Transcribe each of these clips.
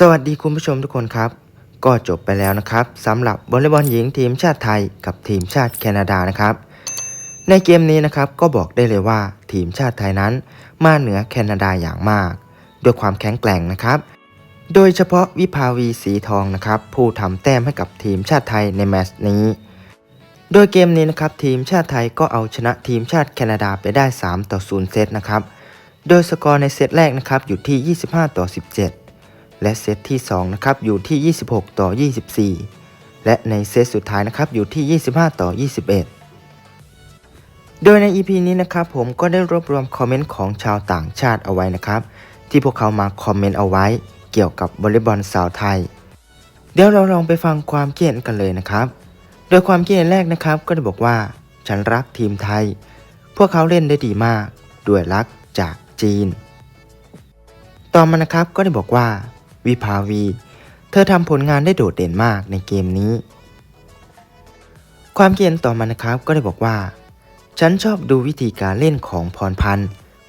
สวัสดีคุณผู้ชมทุกคนครับ ก็จบไปแล้วนะครับสำหรับบอลเลย์บอลหญิงทีมชาติไทยกับทีมชาติแคนาดานะครับ ในเกมนี้นะครับก็บอกได้เลยว่าทีมชาติไทยนั้น มาเหนือแคนาดาอย่างมาก ด้วยความแข็งแกร่งนะครับ โดยเฉพาะวิภาวีสีทองนะครับ ผู้ทำแต้มให้กับทีมชาติไทยในแมตช์นี้ โดยเกมนี้นะครับทีมชาติไทยก็เอาชนะทีมชาติแคนาดาไปได้ 3 ต่อ 0 เซตนะครับ โดยสกอร์ในเซตแรกนะครับอยู่ที่ 25 ต่อ 17 และเซตที่2นะครับอยู่ที่ 26 ต่อ 24 และในเซตสุดท้ายนะครับอยู่ที่ 25 ต่อ 21 โดยใน EP นี้นะครับผมก็ได้รวบรวมคอมเมนต์ของชาวต่างชาติเอาไว้นะครับ ที่พวกเขามาคอมเมนต์เอาไว้เกี่ยวกับบอลเลย์บอลสาวไทย เดี๋ยวเราลองไปฟังความคิดเห็นกันเลยนะครับ โดยความคิดเห็นแรกนะครับก็ได้บอกว่า ฉันรักทีมไทย พวกเขาเล่นได้ดีมาก ด้วยรักจากจีน ต่อมานะครับก็ได้บอกว่า วิภาวี เธอทำผลงานได้โดดเด่นมากในเกมนี้ ความคิดเห็นต่อมานะครับก็ได้บอกว่า ฉันชอบดูวิธีการเล่นของพรพันธ์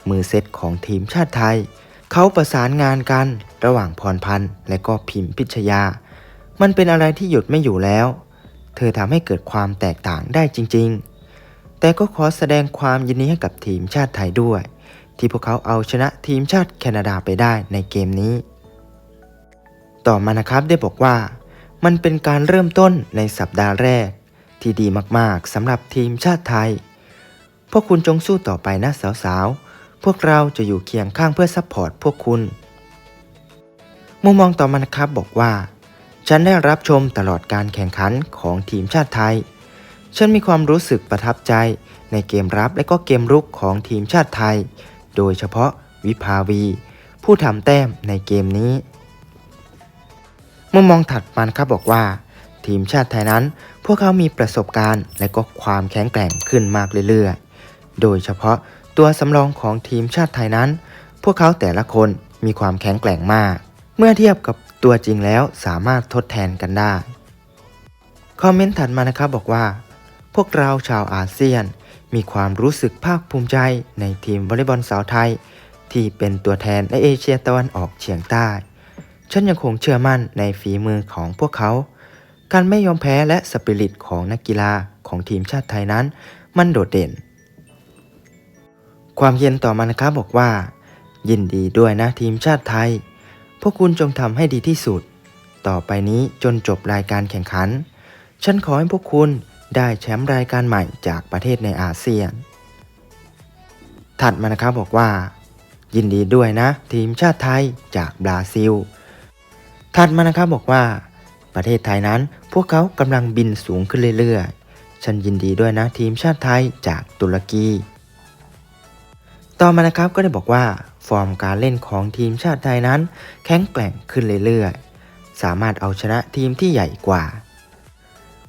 มือเซตของทีมชาติไทย เขาประสานงานกันระหว่างพรพันธ์และก็พิมพ์พิชยา มันเป็นอะไรที่หยุดไม่อยู่แล้ว เธอทำให้เกิดความแตกต่างได้จริง ๆ แต่ก็ขอแสดงความยินดีให้กับทีมชาติไทยด้วย ที่พวกเขาเอาชนะทีมชาติแคนาดาไปได้ในเกมนี้ ต่อมานะครับได้บอกว่า มันเป็นการเริ่มต้นในสัปดาห์แรก ที่ดีมากๆสำหรับทีมชาติไทย พวกคุณจงสู้ต่อไปนะสาวๆ พวกเราจะอยู่เคียงข้างเพื่อซัพพอร์ตพวกคุณ มุมมองต่อมานะครับบอกว่า ฉันได้รับชมตลอดการแข่งขันของทีมชาติไทย ฉันมีความรู้สึกประทับใจในเกมรับและก็เกมรุกของทีมชาติไทย โดยเฉพาะวิภาวี ผู้ทำแต้มในเกมนี้ มุมมองถัดมานะครับบอกว่า ทีมชาติไทยนั้น พวกเขามีประสบการณ์และก็ความแข็งแกร่งขึ้นมากเรื่อยๆ โดยเฉพาะตัวสำรองของทีมชาติไทยนั้น พวกเขาแต่ละคนมีความแข็งแกร่งมาก เมื่อเทียบกับตัวจริงแล้วสามารถทดแทนกันได้ คอมเมนต์ถัดมานะครับบอกว่า พวกเราชาวอาเซียน มีความรู้สึกภาคภูมิใจในทีมวอลเลย์บอลสาวไทย ที่เป็นตัวแทนในเอเชียตะวันออกเฉียงใต้ ฉันยังคงเชื่อมั่นในฝีมือของพวกเขา การไม่ยอมแพ้และสปิริตของนักกีฬาของทีมชาติไทยนั้น มันโดดเด่น ความเย็นต่อมานะครับบอกว่า ยินดีด้วยนะทีมชาติไทย พวกคุณจงทำให้ดีที่สุด ต่อไปนี้จนจบรายการแข่งขัน ฉันขอให้พวกคุณได้แชมป์รายการใหม่จากประเทศในอาเซียน ถัดมานะครับบอกว่า ยินดีด้วยนะทีมชาติไทยจากบราซิล ถัดมานะครับบอกว่า ประเทศไทยนั้นพวกเขากำลังบินสูงขึ้นเรื่อยๆ ฉันยินดีด้วยนะทีมชาติไทยจากตุรกี ต่อมานะครับก็ได้บอกว่า ฟอร์มการเล่นของทีมชาติไทยนั้น แข็งแกร่งขึ้นเรื่อยๆ สามารถเอาชนะทีมที่ใหญ่กว่า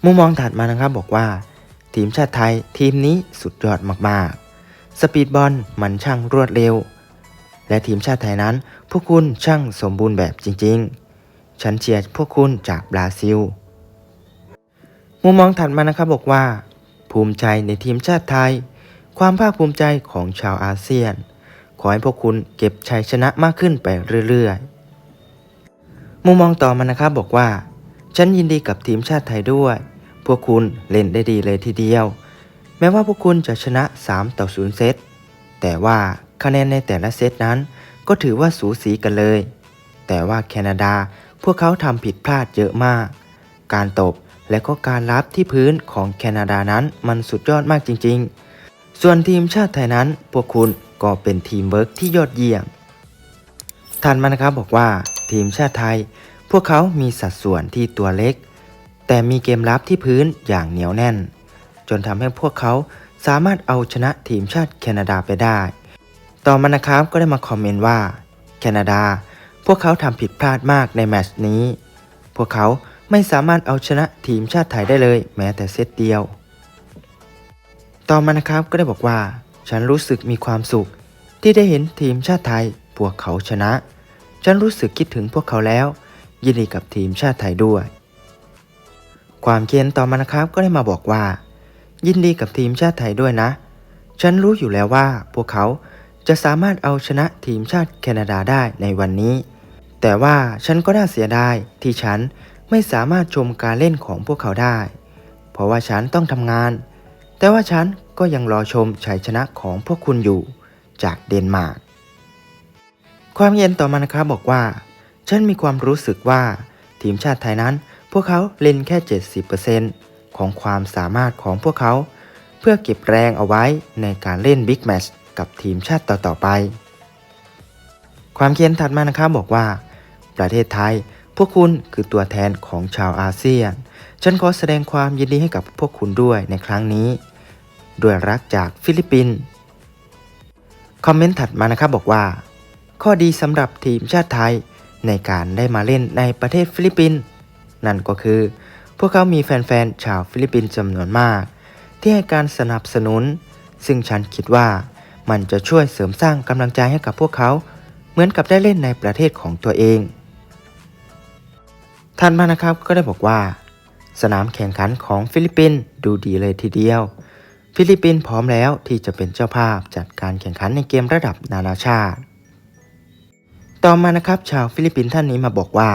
มุมมองถัดมานะครับบอกว่า ทีมชาติไทยทีมนี้สุดยอดมากๆ สปีดบอลมันช่างรวดเร็ว และทีมชาติไทยนั้น พวกคุณช่างสมบูรณ์แบบจริง ๆ ฉันเชียร์พวกคุณจากบราซิล มุมมองถัดมานะครับบอกว่า ภูมิใจในทีมชาติไทย ความภาคภูมิใจของชาวอาเซียน ขอให้พวกคุณเก็บชัยชนะมากขึ้นไปเรื่อยๆ มุมมองต่อมานะครับบอกว่า ฉันยินดีกับทีมชาติไทยด้วย พวกคุณเล่นได้ดีเลยทีเดียว แม้ว่าพวกคุณจะชนะ 3 ต่อ 0 เซต แต่ว่าคะแนนในแต่ละเซตนั้น ก็ถือว่าสูสีกันเลย แต่ว่าแคนาดา พวกเขาทำผิดพลาดเยอะมาก การตบและก็การรับที่พื้นของแคนาดานั้นมันสุดยอดมากจริง ๆ ส่วนทีมชาติไทยนั้น พวกคุณก็เป็นทีมเวิร์กที่ยอดเยี่ยมท่านมานะครับบอกว่าทีมชาติไทย พวกเขามีสัดส่วนที่ตัวเล็ก แต่มีเกมรับที่พื้นอย่างเหนียวแน่น จนทำให้พวกเขาสามารถเอาชนะทีมชาติแคนาดาไปได้ ต่อมานะครับก็ได้มาคอมเมนต์ว่า แคนาดา พวกเขาทำผิดพลาดมากในแมตช์นี้ พวกเขาไม่สามารถเอาชนะทีมชาติไทยได้เลย แม้แต่เซตเดียว ต่อมานะครับก็ได้บอกว่า ฉันรู้สึกมีความสุข ที่ได้เห็นทีมชาติไทย พวกเขาชนะ ฉันรู้สึกคิดถึงพวกเขาแล้ว ยินดีกับทีมชาติไทยด้วย ความเคียนต่อมานะครับก็ได้มาบอกว่า ยินดีกับทีมชาติไทยด้วยนะ ฉันรู้อยู่แล้วว่าพวกเขาจะสามารถเอาชนะทีมชาติแคนาดาได้ในวันนี้ แต่ว่าฉันก็น่าเสียดายที่ฉันไม่สามารถชมการเล่นของพวกเขาได้ เพราะว่าฉันต้องทำงาน แต่ว่าฉันก็ยังรอชมชัยชนะของพวกคุณอยู่ จากเดนมาร์ก ความเย็นต่อมานะครับบอกว่า ฉันมีความรู้สึกว่าทีมชาติไทยนั้น พวกเขาเล่นแค่ 70%ของความสามารถของพวกเขา เพื่อเก็บแรงเอาไว้ในการเล่นบิ๊กแมตช์กับทีมชาติต่อๆไป ความเขียนถัดมานะครับบอกว่า ประเทศไทย พวกคุณคือตัวแทนของชาวอาเซียน ฉันขอแสดงความยินดีให้กับพวกคุณด้วยในครั้งนี้ด้วยรักจากฟิลิปปินส์คอมเมนต์ถัดมานะครับบอกว่า ข้อดีสำหรับทีมชาติไทยในการได้มาเล่นในประเทศฟิลิปปินส์นั่นก็คือ พวกเขามีแฟนๆชาวฟิลิปปินส์จำนวนมาก ที่ให้การสนับสนุน ซึ่งฉันคิดว่ามันจะช่วยเสริมสร้างกำลังใจให้กับพวกเขา เหมือนกับได้เล่นในประเทศของตัวเอง ท่านมานะครับก็ได้บอกว่า สนามแข่งขันของฟิลิปปินส์ดูดีเลยทีเดียว ฟิลิปปินส์พร้อมแล้วที่จะเป็นเจ้าภาพจัดการแข่งขันในเกมระดับนานาชาติ ต่อมานะครับชาวฟิลิปปินส์ท่านนี้มาบอกว่า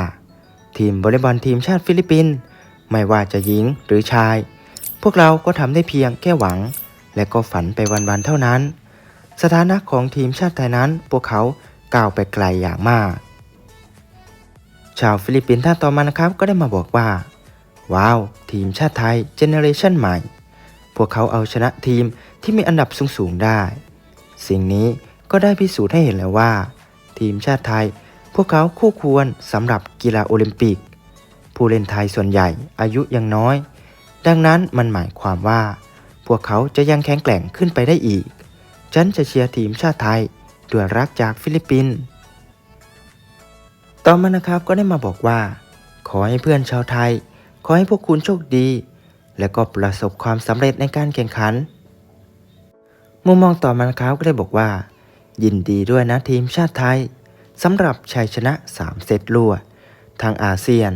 ทีมวอลเลย์บอลทีมชาติฟิลิปปินส์ไม่ว่าจะหญิงหรือชาย พวกเราก็ทำได้เพียงแค่หวัง และก็ฝันไปวันๆเท่านั้น สถานะของทีมชาติไทยนั้นพวกเขาก้าวไปไกลอย่างมาก ชาวฟิลิปปินส์ท่านต่อมานะครับก็ได้มาบอกว่า ว้าว ทีมชาติไทยเจเนอเรชันใหม่ พวกเขาเอาชนะทีมที่มีอันดับสูงๆได้ สิ่งนี้ก็ได้พิสูจน์ให้เห็นแล้วว่า ทีมชาติไทย พวกเขาคู่ควรสำหรับกีฬาโอลิมปิก ผู้เล่นไทยส่วนใหญ่อายุยังน้อย ดังนั้นมันหมายความว่า พวกเขาจะยังแข็งแกร่งขึ้นไปได้อีก ฉันจะเชียร์ทีมชาติไทยด้วยรักจากฟิลิปปินส์ ต่อมานะครับก็ได้มาบอกว่า ขอให้เพื่อนชาวไทย ขอให้พวกคุณโชคดี และก็ประสบความสำเร็จในการแข่งขัน มุมมองต่อมานะครับก็ได้บอกว่า ยินดีด้วยนะทีมชาติไทยสำหรับชัยชนะ 3 เซตรวดทางอาเซียน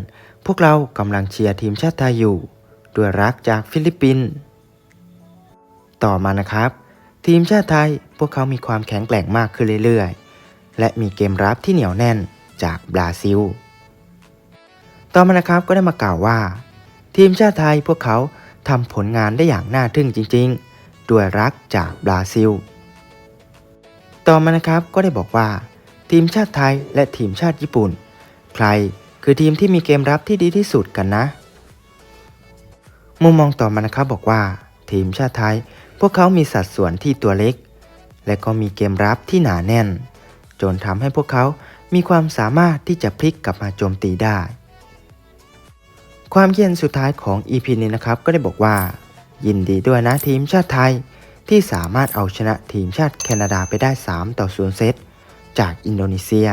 พวกเรากำลังเชียร์ทีมชาติไทยอยู่ ด้วยรักจากฟิลิปปินส์ต่อมานะครับ ทีมชาติไทยพวกเขามีความแข็งแกร่งมากขึ้นเรื่อยๆ และมีเกมรับที่เหนียวแน่น จากบราซิล ต่อมานะครับก็ได้มากล่าวว่า ทีมชาติไทยพวกเขาทำผลงานได้อย่างน่าทึ่งจริงๆ ด้วยรักจากบราซิล ต่อมานะครับก็ได้บอกว่า ทีมชาติไทยและทีมชาติญี่ปุ่น ใครคือทีมที่มีเกมรับที่ดีที่สุดกันนะ มุมมองต่อมานะครับบอกว่า ทีมชาติไทย พวกเขามีสัดส่วนที่ตัวเล็ก และก็มีเกมรับที่หนาแน่น จนทำให้พวกเขา มีความสามารถที่จะพลิกกลับมาโจมตีได้ ความเย็นสุดท้ายของ EP นี้นะครับก็ได้บอกว่า ยินดีด้วยนะทีมชาติไทย ที่สามารถเอาชนะทีมชาติแคนาดาไปได้ 3 ต่อ0เซตจากอินโดนีเซีย